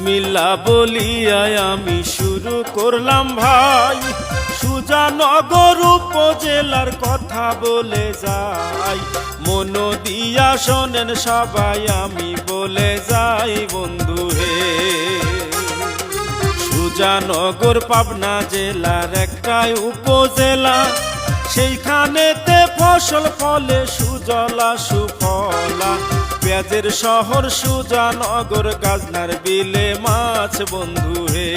বিসমিল্লা বলিয়ায় আমি শুরু করলাম ভাই। সুজানগর উপজেলার কথা বলে যাই। মন দিয়া শোনেন সবাই, আমি বলে যাই বন্ধু হে সুজানগর পাবনা জেলার একটাই উপজেলা। সেইখানেতে ফসল ফলে সুজলা সুফলা। পেঁয়াজের শহর সুজানগর গাজনার বিলে মাছ বন্ধু হে।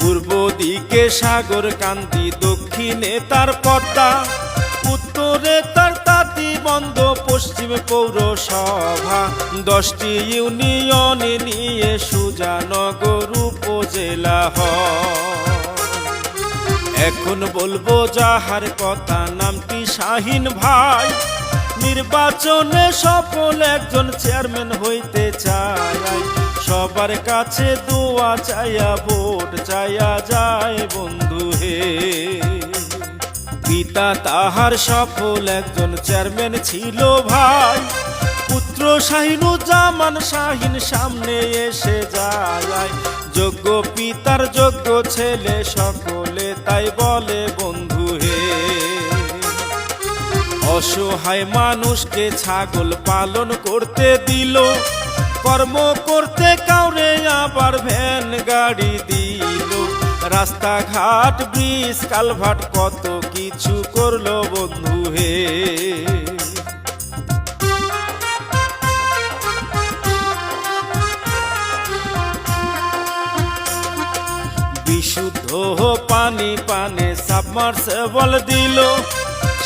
পূর্ব দিকে সাগর কান্দি দক্ষিণে তার পদ্মা উত্তরে তার তাঁতি বন্ধ, পশ্চিমে পৌরসভা। দশটি ইউনিয়ন নিয়ে সুজানগর উপজেলা হয়। এখন বলব যাহার কথা, নামটি শাহিন ভাই। নির্বাচনে সফল একজন চেয়ারম্যান হইতে চায় সবার কাছে দোয়া চাইয়া, ভোট চাইয়া যায় বন্ধু হে। পিতা তাহার সফল একজন চেয়ারম্যান ছিল ভাই। পুত্র শাহিনু জামান শাহিন সামনে এসে যায়। যোগ্য পিতার যোগ্য ছেলে সকলে তাই বলে বন্ধু অসহায় মানুষকে ছাগল পালন করতে দিল। কর্ম করতে কাউরে আবার ভ্যান গাড়ি দিল। রাস্তাঘাট, ব্রিজ কালভাট কত কিছু করল বন্ধু হে। বিশুদ্ধ পানি পানে সাবমার্সেবল দিল।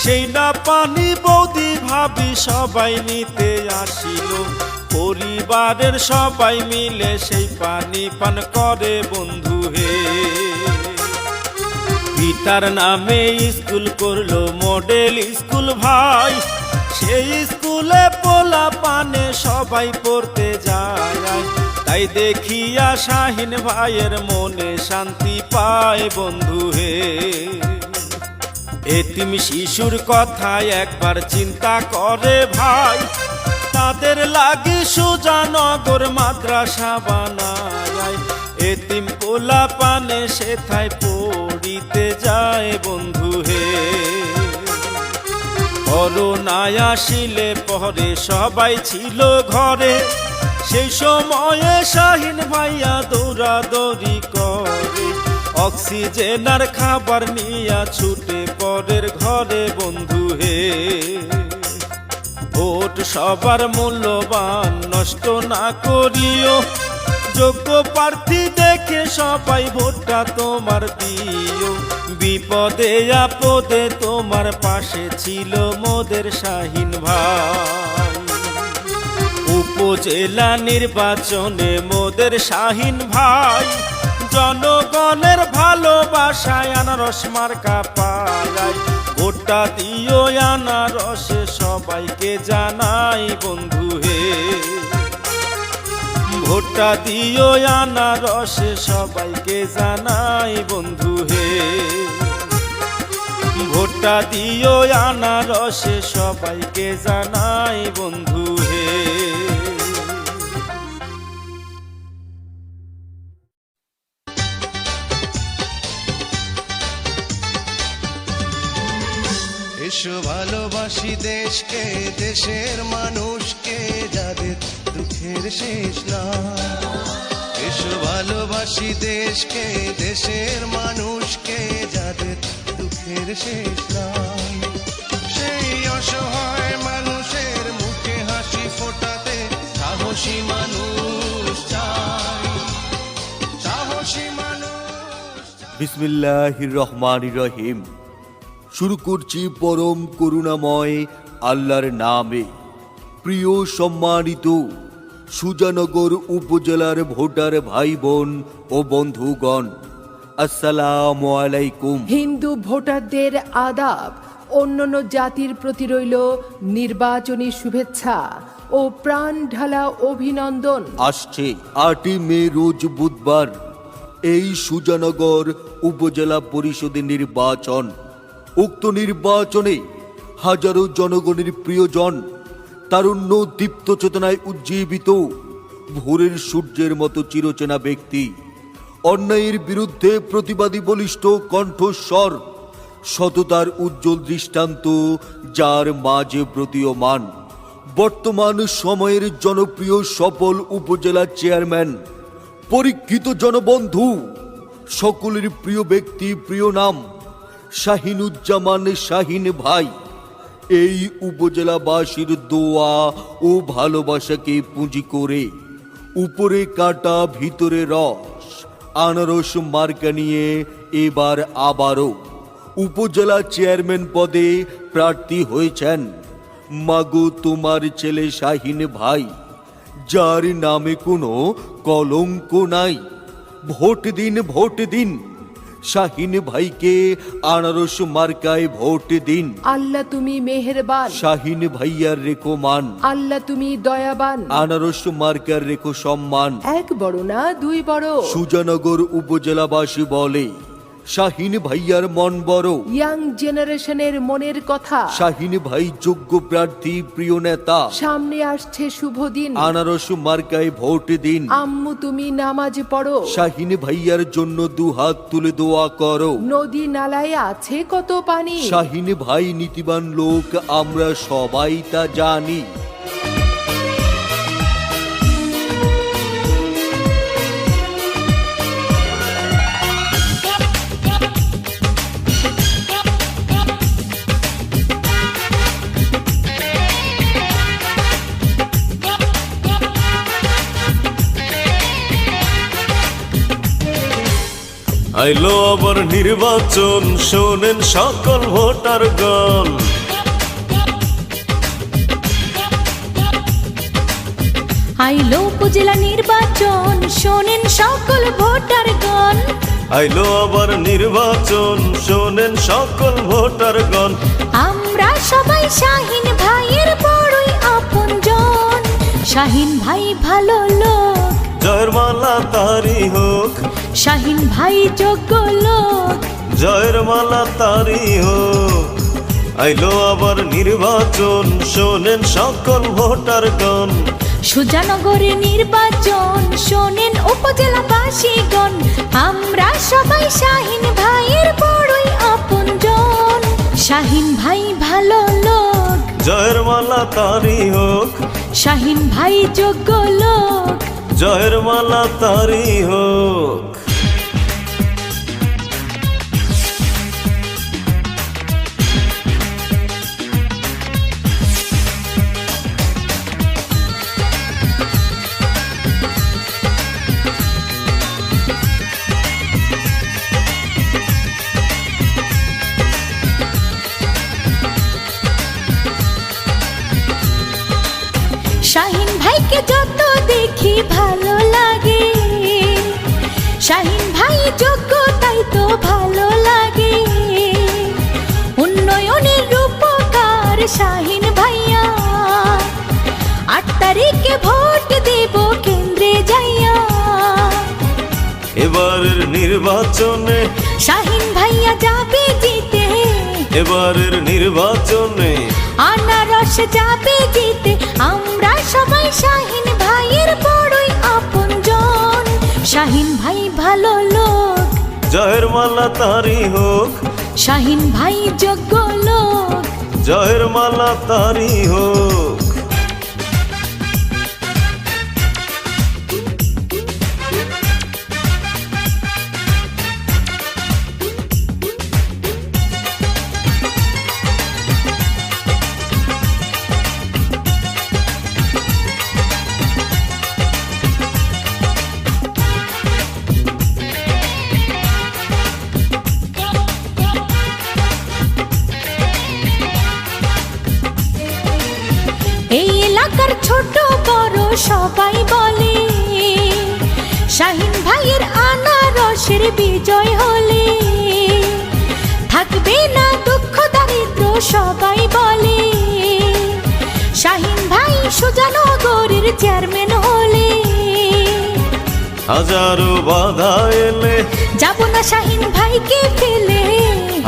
সেই না পানি বৌদি ভাবি সবাই নিতে আসিল। পরিবারের সবাই মিলে সেই পানি পান করে বন্ধু হে। পিতার নামে স্কুল করল মডেল স্কুল ভাই। সেই স্কুলে পোলা পানে সবাই পড়তে যায়। তাই দেখিয়া শাহিন ভাইয়ের মনে শান্তি পায় বন্ধু হে। এতিম শিশুর কথা একবার চিন্তা করে ভাই। তাদের লাগি সুজানগর মাদ্রাসা বানায়। এতিম পোলা পানে সেথায় পড়িতে যায় বন্ধু হে। করোনায় আসিলে পরে সবাই ছিল ঘরে। সেই সময়ে শাহিন ভাইয়া দৌড়াদৌড়ি করে। অক্সিজেন আর খাবার নিয়া ছুটে পরের ঘরে, বন্ধু হে। ভোট সবার মূল্যবান, নষ্ট না করিও। যোগ্য প্রার্থী দেখে সবাই ভোটটা তোমার দিও বিপদে, আপদে তোমার পাশে ছিল মোদের শাহিন ভাই। উপজেলা নির্বাচনে মোদের শাহিন ভাই। জনগণের ভালোবাসায় আনারস মার্কা পায় ভোটটা দিও আনারসে সবাইকে জানাই, বন্ধু হে। ভোটটা দিও আনারসে সবাইকে জানাই, বন্ধু হে। ভোটটা দিও আনারসে সবাইকে জানাই, বন্ধু হে। দেশকে, দেশের মানুষকে যাদের দুঃখের শেষ না। এসো ভালোবাসি দেশকে, দেশের মানুষকে যাদের দুঃখের শেষ নাই সেই অসহায় মানুষের মুখে হাসি ফোটাতে সাহসী মানুষ সাহসী মানুষ বিসমিল্লাহির রহমান রহিম। শুরু করছি পরম করুণাময় আল্লাহর নামে। প্রিয় সম্মানিত সুজানগর উপজেলার ভোটার ভাই বোন ও বন্ধুগণ আসসালাম আলাইকুম। হিন্দু ভোটারদের আদাব অন্যান্য জাতির প্রতি রইল নির্বাচনী শুভেচ্ছা ও প্রাণ ঢালা অভিনন্দন। আসছে আটই মে রোজ বুধবার এই সুজানগর উপজেলা পরিষদের নির্বাচন। উক্ত নির্বাচনে হাজারো জনগণের প্রিয়জন তারুণ্য দীপ্ত চেতনায় উজ্জীবিত, ভোরের সূর্যের মতো চিরচেনা ব্যক্তি। অন্যায়ের বিরুদ্ধে প্রতিবাদী বলিষ্ঠ কণ্ঠস্বর, সততার উজ্জ্বল দৃষ্টান্ত, যার মাঝে প্রতীয়মান। বর্তমান সময়ের জনপ্রিয় সফল উপজেলা চেয়ারম্যান, পরীক্ষিত জনবন্ধু, সকলের প্রিয় ব্যক্তি, প্রিয় নাম শাহিনুজ্জামান শাহিন ভাই। এই উপজেলাবাসীর দোয়া ও ভালোবাসাকে পুঁজি করে উপরে কাটা, ভিতরে রস, আনারস মার্কা নিয়ে এবার আবারও উপজেলা চেয়ারম্যান পদে প্রার্থী হয়েছেন মাগো তোমার ছেলে শাহিন ভাই, যার নামে কোনো কলঙ্ক নাই। ভোট দিন ভোট দিন শাহিন ভাইকে আনারস মার্কায় ভোট দিন। আল্লাহ তুমি মেহেরবান। শাহিন ভাইয়ার রেখো মান। আল্লাহ তুমি দয়াবান। আনারস মার্কার রেখো সম্মান। এক বড় না দুই বড়। সুজানগর উপজেলাবাসী বলে। শাহিন ভাইয়ার মন বড়। ইয়াং জেনারেশনের মনের কথা। শাহিন ভাই যোগ্য প্রার্থী প্রিয় নেতা। সামনে আসছে শুভ দিন। আনারস মার্কায় ভোট দিন। আম্মু তুমি নামাজ পড়ো। শাহিন ভাইয়ার জন্য দু হাত তুলে দোয়া করো। নদী নালায় আছে কত পানি। শাহিন ভাই নীতিবান লোক আমরা সবাই তা জানি। আইলো আবার নির্বাচন শোনেন সকল ভোটার গণ। আইলো উপজেলা নির্বাচন শোনেন সকল ভোটারগণ আইলো আবার নির্বাচন শোনেন সকল ভোটার গণ। আমরা সবাই শাহিন ভাইয়ের বড়ই আপনজন। শাহিন ভাই ভালো লোক। জয়ের মালা তারি হোক শাহিন ভাই যোগ্য লোক জয়ের মালা তারি হোক। আইলো আবার নির্বাচন শোনেন সকল ভোটার গণ। সুজানগরে নির্বাচন শোনেন উপজেলাবাসীগণ। আমরা সবাই শাহিন ভাইয়ের বড়ই আপনজন। শাহিন ভাই ভালো লোক। জয়ের মালা তারি হোক। শাহিন ভাই যোগ্য লোক। জয়ের মালা তারি হোক। ভালো লাগে। শাহিন ভাই যোগ্য তাই তো ভালো লাগে। উন্নয়নের রূপকার শাহিন ভাইয়া। আট তারিখে ভোট দেব কেন্দ্রে যাইয়া। এবারের নির্বাচনে শাহিন ভাইয়া যাবে এবারের নির্বাচনে আনারস যাবে জিতে আমরা সবাই শাহিন ভাইয়ের বড়ই আপনজন। শাহিন ভাই ভালো লোক। জয়ের মালা তারি হোক। শাহিন ভাই যোগ্য লোক। জয়ের মালা তারি হোক। সবাই বলে শাহিন ভাইয়ের আনারসের বিজয় হলে। থাকবে না দুঃখ দারিদ্র সবাই বলে শাহিন ভাই সুজানগরের চেয়ারম্যান হলে। হাজারো বাধা এলে যাব না শাহিন ভাইকে ফেলে।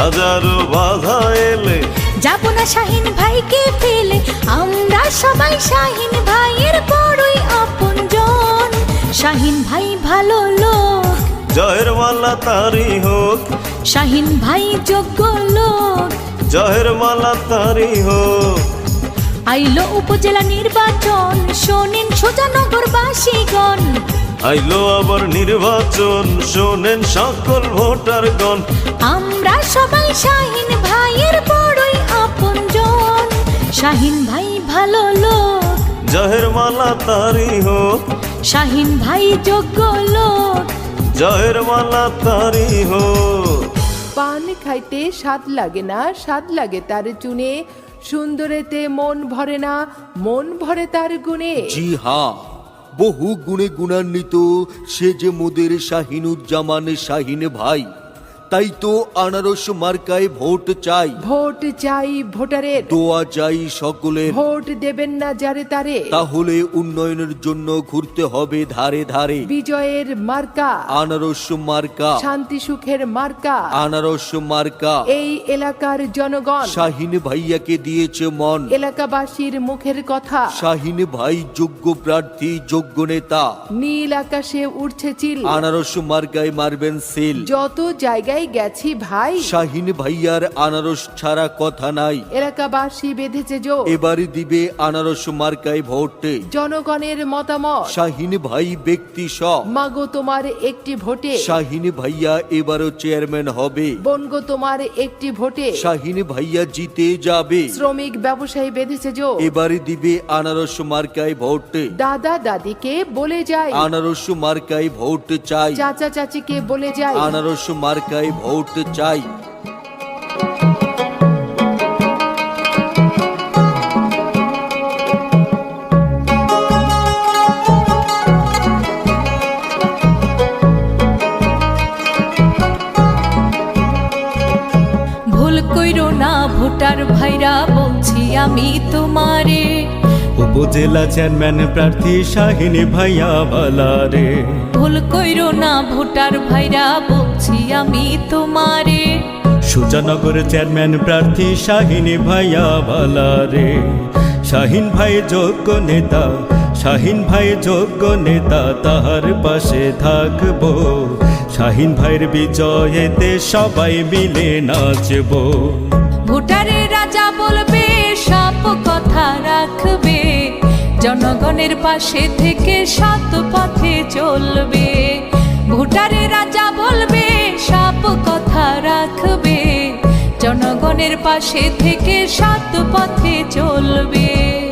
হাজারো বাধা এলে যাব না শাহিন ভাইকে ফেলে আমরা সবাই শাহিন শাহিন ভাই ভালো লোক। জয়ের মালা তারি হোক। শাহিন ভাই যোগ্য লোক। জয়ের মালা তারি হোক। আইলো উপজেলা নির্বাচন শোনেন সোজানগরবাসীগণ আইলো আবার নির্বাচন শোনেন সকল ভোটারগণ। আমরা সবাই শাহিন ভাইয়ের বড়ই আপনজন। শাহিন ভাই ভালো লোক। জয়ের মালা তারি হোক। শাহিন ভাই যোগ্য লোক। জয়ের মালা তারি হো পান খাইতে স্বাদ লাগে না স্বাদ লাগে তার চুনে। সুন্দরেতে মন ভরে না মন ভরে তার গুণে। জি হ্যাঁ বহু গুণে গুণান্বিত সে যে মোদের শাহিনুজ্জামান শাহিন ভাই। তাই তো আনারস মার্কায় ভোট চাই। ভোট চাই ভোটারের। দোয়া চাই সকলের। ভোট দেবেন না যারে তারে। তাহলে উন্নয়নের জন্য ঘুরতে হবে ধারে ধারে। বিজয়ের মার্কা। আনারস মার্কা। শান্তি সুখের মার্কা। আনারস মার্কা। এই এলাকার জনগণ। শাহিন ভাইয়াকে দিয়েছে মন। এলাকাবাসীর মুখের কথা। শাহিন ভাই যোগ্য প্রার্থী যোগ্য নেতা। নীল আকাশে উঠছে চিল। আনারস মার্কায় মারবেন সিল। যত জায়গায় গেছি ভাই। শাহিন ভাইয়ার আনারস ছাড়া কথা নাই। এলাকাবাসী বেঁধেছে জো এবার দিবে আনারস মার্কায় ভোটে। জনগণের মতামত। শাহিন ভাই ব্যক্তি সব। মাগো তোমার একটি ভোটে। শাহিন ভাইয়া এবারও চেয়ারম্যান হবে। বনগো তোমার একটি ভোটে। শাহিন ভাইয়া জিতে যাবে। শ্রমিক ব্যবসায়ী বেঁধেছে জো এবারে দিবে আনারস মার্কায় ভোট। দাদা দাদিকে বলে যায় আনারস মার্কায় ভোট চাই। চাচা চাচিকে বলে যায় আনারস মার্কায় ভোট চাই। ভুল কইরো না ভোটার ভাইরা বলছি আমি তোমারে। উপজেলা চেয়ারম্যান প্রার্থী শাহিনী ভাইয়া বালারে ভুল কইরো না ভোটার ভাইরা বলছি আমি তোমারে। সুজানগর চেয়ারম্যান প্রার্থী শাহিনী ভাইয়া বালারে শাহিন ভাই যোগ্য নেতা শাহিন ভাই যোগ্য নেতা তাহার পাশে থাকব। শাহিন ভাইয়ের বিজয়েতে সবাই মিলে নাচবো। ভোটারে রাজা বলবে সব কথা রাখবে। জনগণের পাশে থেকে সাত পথে চলবে। ভোটারে রাজা বলবে, সাপ কথা রাখবে। জনগণের পাশে থেকে সাত পথে চলবে।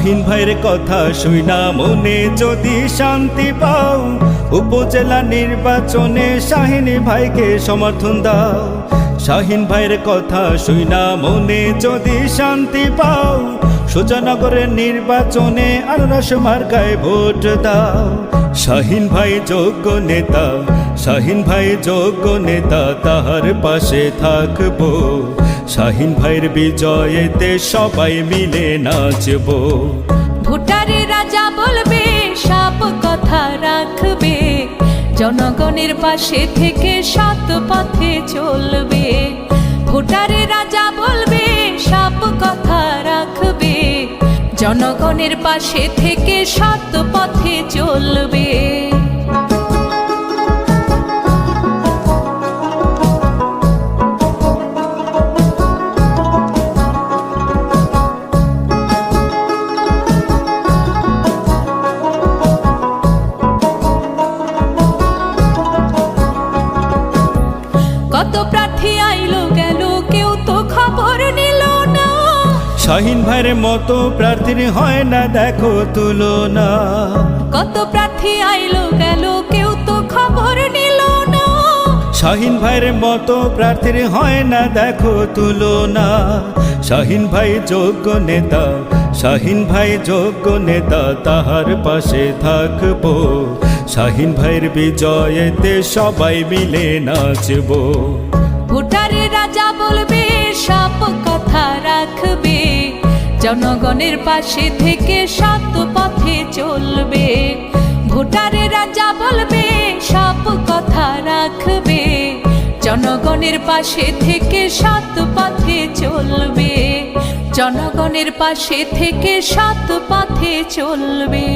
শাহিন ভাইয়ের কথা শুইনা মনে যদি শান্তি পাও, উপজেলা নির্বাচনে শাহিন ভাইকে সমর্থন দাও। শাহিন ভাইয়ের কথা শুইনা মনে যদি শান্তি পাও, সুজানগরের নির্বাচনে আনারস মার্কায় ভোট দাও। শাহিন ভাই যোগ্য নেতা, শাহিন ভাই যোগ্য নেতা, তাহার পাশে থাকব। শাহিন ভাইয়ের বিজয়েতে সবাই মিলে নাচবো। ভোটারে রাজা বলবে সব কথা রাখবে। জনগণের পাশে থেকে সৎ পথে চলবে। ভোটারে রাজা বলবে সব কথা রাখবে। জনগণের পাশে থেকে সৎ পথে চলবে। শাহিন ভাইয়ের মতো প্রার্থীর হয় না দেখো তুলনা। কত প্রার্থী আইলো গেল কেউ তো খবর নিল না। শাহিন ভাইয়ের মতো প্রার্থীর হয় না দেখো তুলনা। শাহিন ভাই যোগ্য নেতা শাহিন ভাই যোগ্য নেতা তাহার পাশে থাকব। শাহিন ভাইয়ের বিজয়েতে সবাই মিলে নাচবো। ভোটারে রাজা বলবে সব কথা জনগণের পাশে থেকে সৎ পথে চলবে। ভোটারেরা যা বলবে, সব কথা রাখবে। জনগণের পাশে থেকে সৎ পথে চলবে। জনগণের পাশে থেকে সৎ পথে চলবে।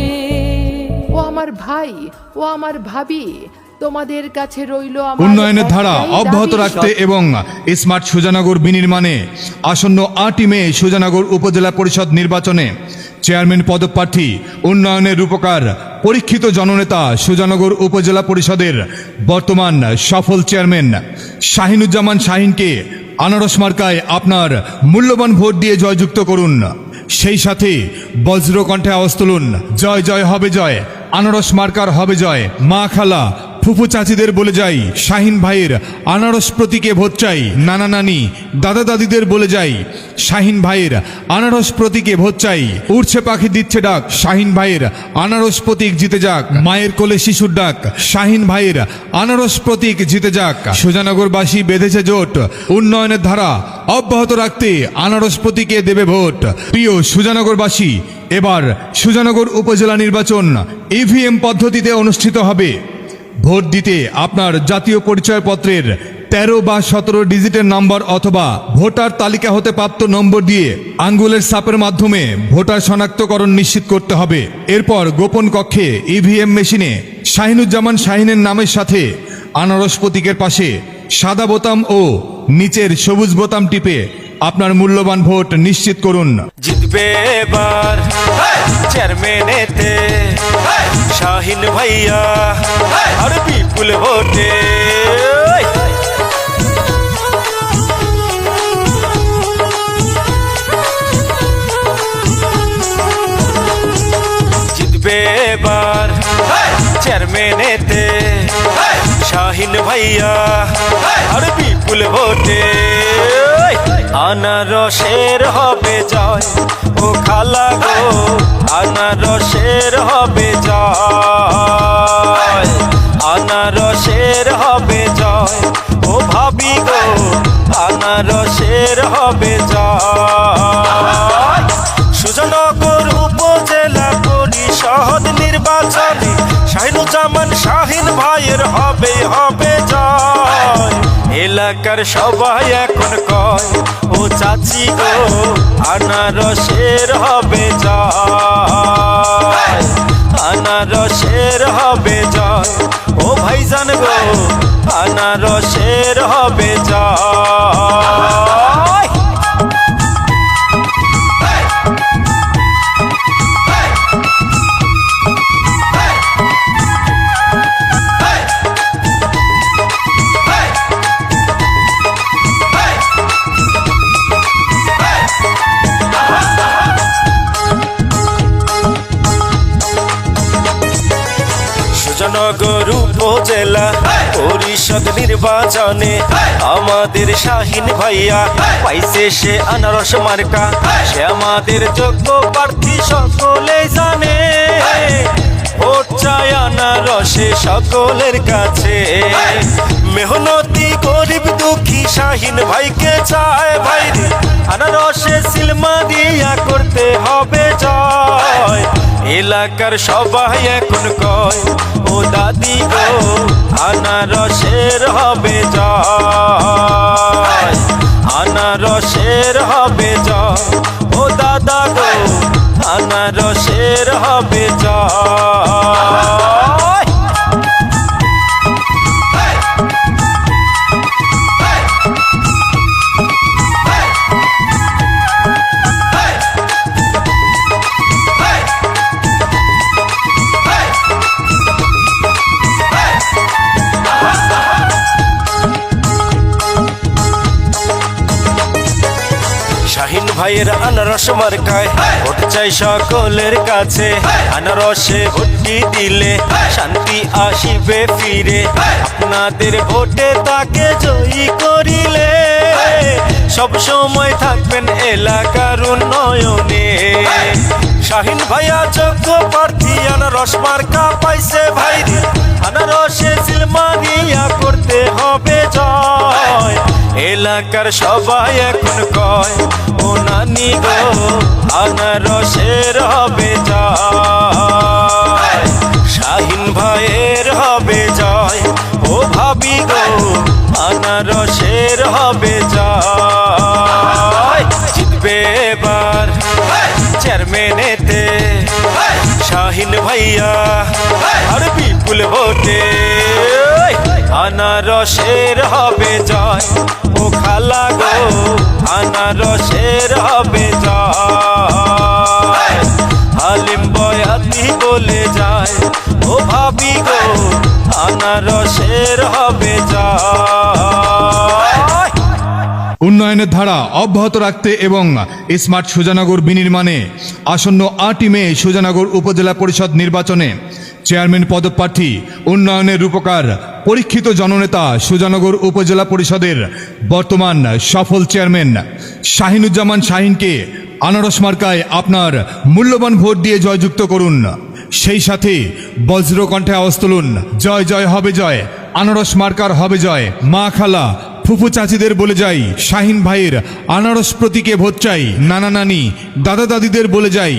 ও আমার ভাই, ও আমার ভাবি তোমাদের কাছে রইল উন্নয়নের ধারা অব্যাহত রাখতে এবং স্মার্ট সুজানগর বিনির্মাণে আসন্ন আটই মে সুজানগর উপজেলা পরিষদ নির্বাচনে চেয়ারম্যান পদপ্রার্থী উন্নয়নের রূপকার পরীক্ষিত জননেতা সুজানগর উপজেলা পরিষদের বর্তমান সফল চেয়ারম্যান শাহিনুজ্জামান শাহিনকে আনারস মার্কায় আপনার মূল্যবান ভোট দিয়ে জয়যুক্ত করুন। সেই সাথে বজ্রকণ্ঠে আওয়াজ তুলুন। জয় জয় হবে জয়। আনারস মার্কার হবে জয়। মা খালা ফুফু চাচিদের বলে যাই, শাহিন ভাইয়ের আনারস প্রতীকে ভোট চাই, নানা নানি, দাদা দাদিদের বলে যাই, শাহিন ভাইয়ের আনারস প্রতীকে ভোট চাই। উড়ছে পাখি দিচ্ছে ডাক, শাহিন ভাইয়ের আনারস প্রতীক জিতে যাক। মায়ের কোলে শিশুর ডাক, শাহিন ভাইয়ের আনারস প্রতীক জিতে যাক। সুজানগরবাসী বেঁধেছে জোট, উন্নয়নের ধারা অব্যাহত রাখতে আনারস প্রতীকে দেবে ভোট। প্রিয় সুজানগরবাসী, এবার সুজানগর উপজেলা নির্বাচন ইভিএম পদ্ধতিতে অনুষ্ঠিত হবে। ভোট দিতে আপনার জাতীয় পরিচয়পত্রের তেরো বা সতেরো ডিজিটের নম্বর অথবা ভোটার তালিকা হতে প্রাপ্ত নম্বর দিয়ে আঙ্গুলের সাপের মাধ্যমে ভোটার শনাক্তকরণ নিশ্চিত করতে হবে। এরপর গোপন কক্ষে ইভিএম মেশিনে শাহিনুজ্জামান শাহিনের নামের সাথে আনারস প্রতীকের পাশে সাদা বোতাম ও নিচের সবুজ বোতাম টিপে আপনার মূল্যবান ভোট নিশ্চিত করুন। জিতবে এবার চেয়ারম্যানেতে শাহিন ভাইয়া আর বিপুল ভোটে। এবার। চেয়ারম্যানেতে শাহিন ভাইয়া আর বিপুল ভোটে। আনারসের হবে জয়, ও খালা গো, আনারসের হবে জয়, আনারসের হবে জয়, ও ভাবি গো, আনারসের হবে জয়। সুজনগর উপজেলা পরিষদ নির্বাচনে শাহিনুজ্জামান শাহিন ভাইয়ের হবে হবে জয়। এলাকার সবাই এখন কয় চাচি গো আনারসের হবে জয়। আনারসের হবে জয়। ও ভাইজান গো আনারসের হবে জয়। সুজনগর উপজেলা পরিষদ নির্বাচনে আমাদের শাহিন ভাইয়া পাইছে সে আনারস মার্কা। সে আমাদের যোগ্য প্রার্থী সকলে জানে। ভোট চায় আনারসে সকলের কাছে। মেহনতি গরিব দুঃখী শাহিন ভাইকে চায় ভাই। আনারসে সিলমা দিয়া করতে হবে জয়। এলাকার সবাই এখন কয়, ও দাদি গো, আনারসের হবে জয়, আনারসের হবে জয়, ও দাদা গো, আনারসের হবে জয়। আনারস মার্কায় ভোট চাই সকলের কাছে। আনারসে ভোটটি দিলে শান্তি আসিবে ফিরে। আপনাদের ভোটে তাকে জয়ী করিলে। সব সময় থাকবেন এলাকার উন্নয়নে। শাহিন ভাইয়া যোগ্য প্রার্থী আনারস মার্কা পাইছে ভাই আনারসে সিলমারিয়া করতে হবে জয়। এলাকার সবাই এখন কয় ও নানি গো আনারসের হবে জয়। শাহিন ভাইয়ের হবে জয় ও ভাবি গো আনারসের হবে জয়। জিতবে এবার চেয়ারম্যানেতে শাহিন ভাইয়া আর বিপুল ভোটে। আনারসের হবে জয়। ও খালা গো, আনারসের হবে জয়। হালিম বয়াতি বলে যায়, ও ভাবি গো, আনারসের হবে জয়। উন্নয়নের ধারা অব্যাহত রাখতে এবং স্মার্ট সুজানগর বিনির্মাণে আসন্ন আটই মে সুজানগর উপজেলা পরিষদ নির্বাচনে চেয়ারম্যান পদপ্রার্থী উন্নয়নের রূপকার পরীক্ষিত জননেতা সুজানগর উপজেলা পরিষদের বর্তমান সফল চেয়ারম্যান শাহিনুজ্জামান শাহিনকে আনারস মার্কায় আপনার মূল্যবান ভোট দিয়ে জয়যুক্ত করুন। সেই সাথে বজ্রকণ্ঠে আওয়াজ তুলুন। জয় জয়, হবে জয়। আনারস মার্কার হবে জয়। মা খালা ফুফু চাচিদের বলে যাই, শাহিন ভাইয়ের আনারস প্রতীকে ভোট চাই, নানা নানি, দাদা দাদিদের বলে যাই,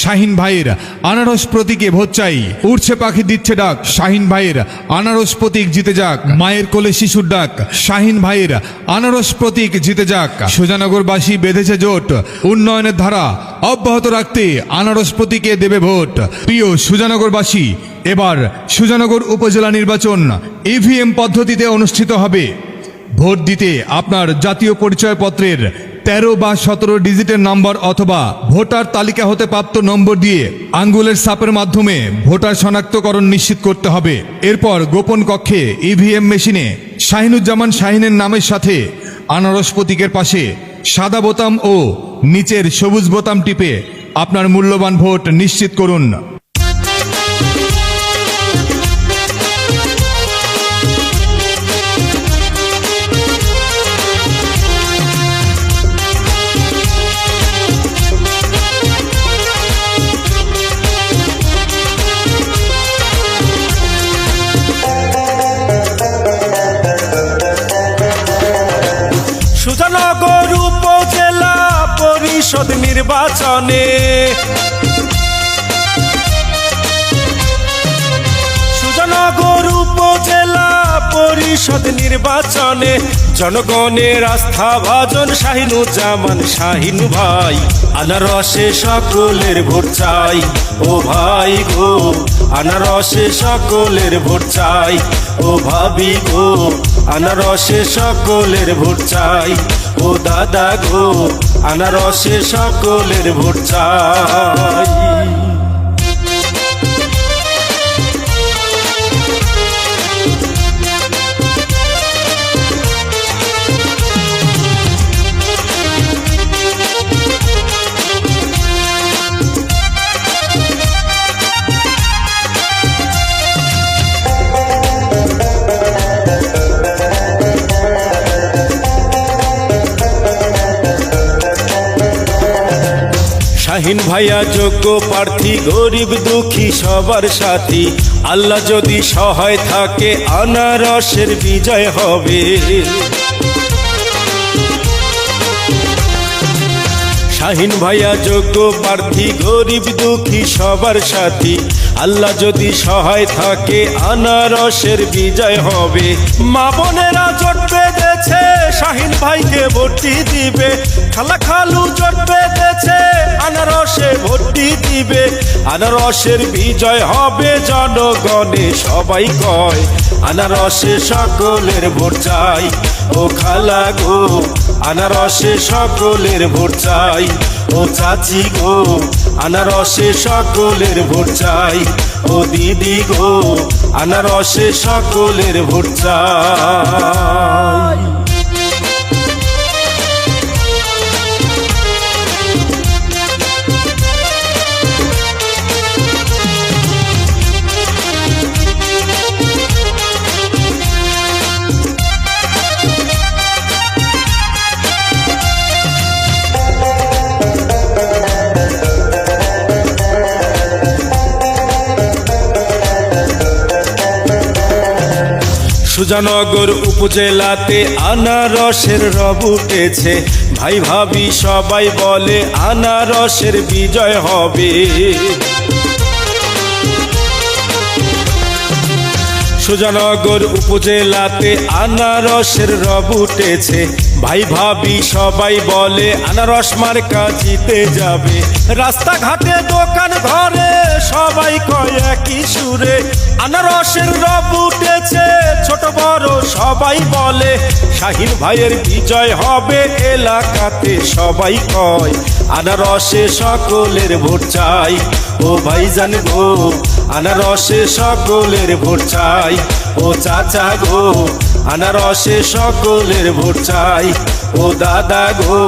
শাহিন ভাইয়ের আনারস প্রতীকে ভোট চাই। উড়ছে পাখি দিচ্ছে ডাক, শাহিন ভাইয়ের আনারস প্রতীক জিতে যাক। মায়ের কোলে শিশুর ডাক, শাহিন ভাইয়ের আনারস প্রতীক জিতে যাক। সুজানগরবাসী বেঁধেছে জোট, উন্নয়নের ধারা অব্যাহত রাখতে আনারস প্রতীকে দেবে ভোট। প্রিয় সুজানগরবাসী, এবার সুজানগর উপজেলা নির্বাচন ইভিএম পদ্ধতিতে অনুষ্ঠিত হবে। ভোট দিতে আপনার জাতীয় পরিচয়পত্রের তেরো বা সতেরো ডিজিটের নম্বর অথবা ভোটার তালিকা হতে প্রাপ্ত নম্বর দিয়ে আঙ্গুলের সাপের মাধ্যমে ভোটার শনাক্তকরণ নিশ্চিত করতে হবে। এরপর গোপন কক্ষে ইভিএম মেশিনে শাহিনুজ্জামান শাহিনের নামের সাথে আনারস প্রতীকের পাশে সাদা বোতাম ও নিচের সবুজ বোতাম টিপে আপনার মূল্যবান ভোট নিশ্চিত করুন। পরিষদ নির্বাচনে। সুজানগর উপজেলা পরিষদ নির্বাচনে জনগণের আস্থা ভাজন শাহিনুজ্জামান শাহিন ভাই আনারসে সকলের ভোট চাই, ও ভাই গো, আনারসে সকলের ভোট চাই, ও ভাবি গো, আনারসে সকলের ভোট চাই। ও দাদা গো আনারসে সকলের ভোট চাই। শাহিন ভাইয়া, যোগ্য প্রার্থী, গরিব দুঃখী সবার সাথী। আল্লাহ যদি সহায় থাকে, আনারসের বিজয় হবে। শাহিন ভাইয়া, যোগ্য প্রার্থী, গরিব দুঃখী সবার সাথী। আল্লাহ যদি সহায় থাকে, আনারসের বিজয় হবে। মা বোনেরা জোট বেঁধেছে, শাহিন ভাইকে ভোটটি দিবে। খালা খালু জোট বেঁধেছে, আনারসে ভোটটি দিবে। আনারসের বিজয় হবে জনগণে, সবাই কয়, আনারসে সকলের ভোট চাই। ও খালা গো, আনারসে সকলের ভোট চাই। ও চাচি গো, আনারসে সকলের ভোট চাই। ও দিদি গো আনারসে সকলের ভোট চাই। সুজানগর উপজেলাতে আনারসের রব উঠেছে। ভাই ভাবি সবাই বলে আনারসের বিজয় হবে। সুজানগর উপজেলাতে আনারসের রব উঠেছে। ভাই ভাবি সবাই বলে, আনারস মার্কা জিতে যাবে। রাস্তাঘাটে, দোকান ঘরে, সবাই কয় একই সুরে। আনারসের রব উঠেছে, ছোট বড় সবাই বলে, শাহিন ভাইয়ের বিজয় হবে এলাকাতে, সবাই কয়, আনারসে সকলের ভোট চাই। ও ভাইজান গো, আনারসে সকলের ভোট চাই। ও চাচা গো আনারসে সকলের ভোট চাই। ও দাদা গো,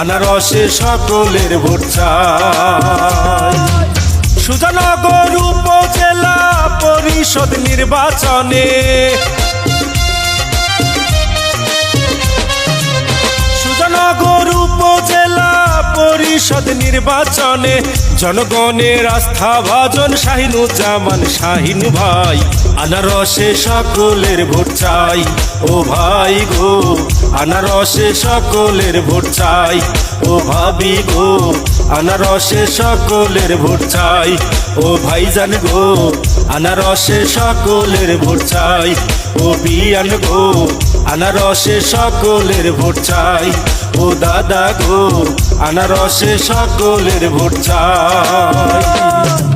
আনারসে সকলের ভোট চাই। সুজানগর উপজেলা পরিষদ নির্বাচনে সুজানগর উপজেলা পরিষদ নির্বাচনে জনগণের আস্থা ভাজন শাহিনুজ্জামান শাহিন ভাই। আনারসে সকলের ভোট চাই, ও ভাই গো, আনারসে সকলের ভোট চাই, ও ভাবি গো, আনারসে সকলের ভোট চাই, ও ভাইজান গো, আনারসে সকলের ভোট চাই, ও বিয়ান গো আনারসে সকলের ভোট চাই। ও দাদা গো আনারসে সকলের ভোট চাই।